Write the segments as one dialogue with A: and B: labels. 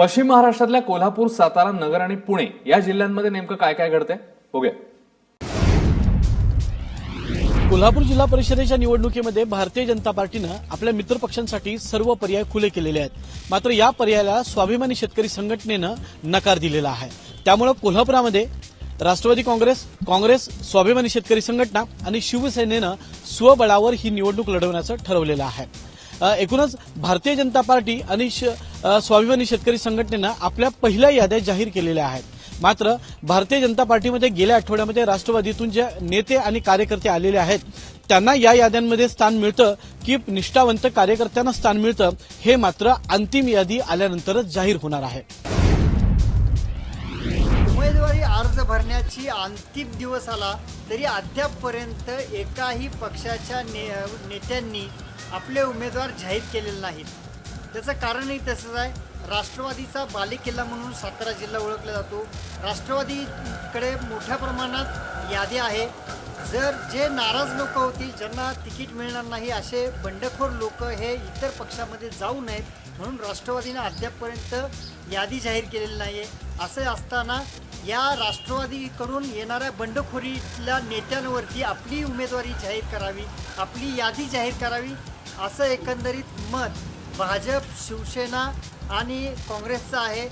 A: पश्चिम महाराष्ट्रातल्या कोल्हापूर सातारा नगर आणि पुणे या जिल्ह्यांमध्ये नेमकं काय काय घडतंय? बघूया.
B: कोल्हापूर जिल्हा परिषदेच्या निवडणुकीमध्ये भारतीय जनता पार्टीनं आपल्या मित्रपक्षांसाठी सर्व पर्याय खुले केलेले आहेत. मात्र या पर्यायाला स्वाभिमानी शेतकरी संघटनेनं नकार दिलेला आहे. त्यामुळे कोल्हापुरामध्ये राष्ट्रवादी काँग्रेस काँग्रेस स्वाभिमानी शेतकरी संघटना आणि शिवसेनेनं स्वबळावर ही निवडणूक लढवण्याचं ठरवलेलं आहे. एकूणच भारतीय जनता पार्टी आणि श- स्वाभिमानी शेतकरी संघटनेनं आपल्या पहिल्या याद्या जाहीर केलेल्या आहेत. मात्र भारतीय जनता पार्टीमध्ये गेल्या आठवड्यामध्ये राष्ट्रवादीतून जे नेते आणि कार्यकर्ते आलेले आहेत त्यांना या याद्यांमध्ये स्थान मिळतं की निष्ठावंत कार्यकर्त्यांना स्थान मिळतं हे मात्र अंतिम यादी आल्यानंतरच जाहीर होणार आहे.
C: उमेदवारी अर्ज भरण्याची अंतिम दिवस आला तरी अद्यापपर्यंत एकाही पक्षाच्या ने नेत्यांनी आपले उमेदवार जाहीर केलेले नाहीत. त्याचं कारणही तसंच आहे. राष्ट्रवादीचा बालेकिल्ला म्हणून सातारा जिल्हा ओळखला जातो. राष्ट्रवादीकडे मोठ्या प्रमाणात यादी आहे. जर जे नाराज लोक होती ज्यांना तिकीट मिळणार नाही असे बंडखोर लोक हे इतर पक्षामध्ये जाऊ नयेत म्हणून राष्ट्रवादीने अद्यापपर्यंत यादी जाहीर केलेली नाही आहे असे असताना या राष्ट्रवादीकडून येणाऱ्या बंडखोरीतल्या नेत्यांवरती आपली उमेदवारी जाहीर करावी आपली यादी जाहीर करावी असं एकंदरीत मत भाजप शिवसेना आणि काँग्रेसचं आहे.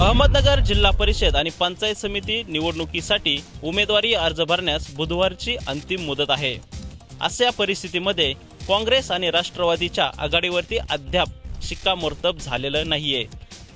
D: अहमदनगर जिल्हा परिषद आणि पंचायत समिती निवडणुकीसाठी उमेदवारी अर्ज भरण्यास बुधवारची अंतिम मुदत आहे. अशा परिस्थितीमध्ये काँग्रेस आणि राष्ट्रवादीच्या आघाडीवरती अद्याप शिक्कामोर्तब झालेलं नाहीये.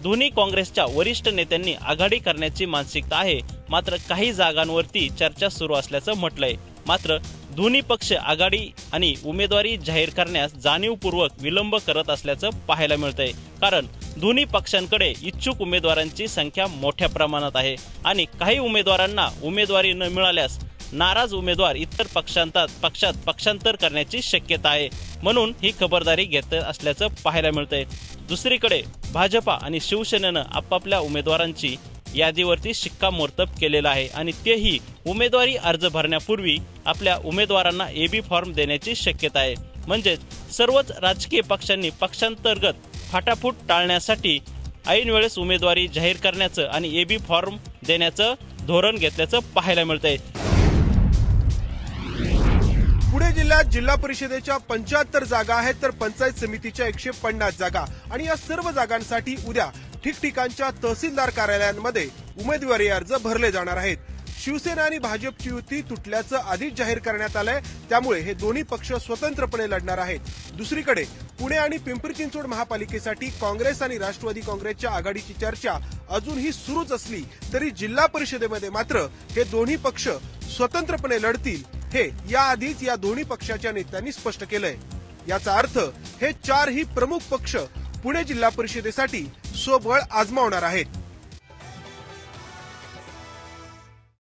D: दोन्ही काँग्रेसच्या वरिष्ठ नेत्यांनी आघाडी करण्याची मानसिकता आहे मात्र काही जागांवरती चर्चा सुरू असल्याचं म्हटलंय. मात्र दोन्ही पक्ष आघाडी आणि उमेदवारी जाहीर करण्यास जाणीवपूर्वक विलंब करत असल्याचं पाहायला मिळतंय. कारण दोन्ही पक्षांकडे इच्छुक उमेदवारांची संख्या मोठ्या प्रमाणात आहे आणि काही उमेदवारांना उमेदवारी न मिळाल्यास नाराज उमेदवार इतर पक्षांतात पक्षात पक्षांतर करण्याची शक्यता आहे म्हणून ही खबरदारी घेत असल्याचं पाहायला मिळतंय. दुसरीकडे भाजपा आणि शिवसेनेनं आपापल्या उमेदवारांची यादीवरती शिक्कामोर्तब केलेला आहे आणि तेही उमेदवारी अर्ज भरण्यापूर्वी आपल्या उमेदवारांना एबी फॉर्म देण्याची शक्यता आहे. म्हणजेच सर्वच राजकीय पक्षांनी पक्षांतर्गत फाटाफूट टाळण्यासाठी ऐन वेळेस उमेदवारी जाहीर करण्याचं आणि एबी फॉर्म देण्याचं धोरण घेतल्याचं पाहायला मिळतंय.
E: पुणे जिल्ह्यात जिल्हा परिषदेच्या पंच्याहत्तर जागा आहेत तर पंचायत समितीच्या एकशे पन्नास जागा. आणि या सर्व जागांसाठी उद्या ठिकठिकाणच्या तहसीलदार कार्यालयांमध्ये उमेदवारी अर्ज भरले जाणार आहेत. शिवसेना आणि भाजपची युती तुटल्याचं आधीच जाहीर करण्यात आलंय. त्यामुळे हे दोन्ही पक्ष स्वतंत्रपणे लढणार आहेत. दुसरीकडे पुणे आणि पिंपरी चिंचवड महापालिकेसाठी काँग्रेस आणि राष्ट्रवादी काँग्रेसच्या आघाडीची चर्चा अजूनही सुरूच असली तरी जिल्हा परिषदेमध्ये मात्र हे दोन्ही पक्ष स्वतंत्रपणे लढतील हे याआधीच या दोन्ही पक्षाच्या नेत्यांनी स्पष्ट केलंय. याचा अर्थ हे चारही प्रमुख पक्ष पुणे जिल्हा परिषदेसाठी स्वबळ आजमावणार आहेत.